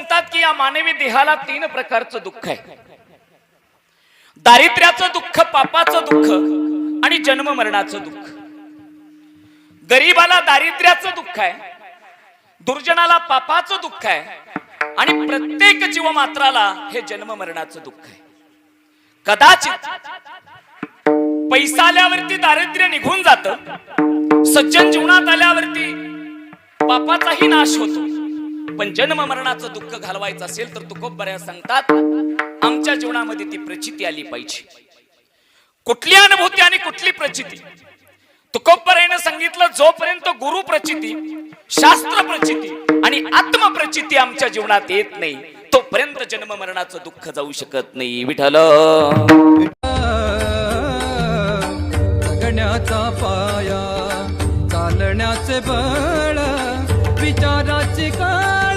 सांगतात की या मानवी देहाला तीन प्रकारचं दुःख आहे. दारिद्र्याचं दुःख पापाचं दुःख आणि जन्म मरणाचं दुःख. गरीबाला दारिद्र्याचं दुःख आहे दुर्जनाला पापाचं दुःख आहे आणि प्रत्येक जीवमात्राला हे जन्म मरणाचं दुःख आहे. कदाचित पैसा आल्यावरती दारिद्र्य निघून जात सज्जन जीवनात आल्यावरती पापाचाही नाश होतो. पण जन्म मरणाचं दुःख घालवायचं असेल तर तुकोबऱ्या सांगतात आमच्या जीवनामध्ये ती प्रचिती आली पाहिजे. कुठली अनुभूती आणि कुठली प्रचिती? तुकोबऱ्याने सांगितलं जोपर्यंत गुरु प्रचिती शास्त्र प्रचिती आणि आत्म प्रचिती आमच्या जीवनात येत नाही तोपर्यंत जन्म मरणाचं दुःख जाऊ शकत नाही. विठल पाया चालण्याचे बळ विचाराची का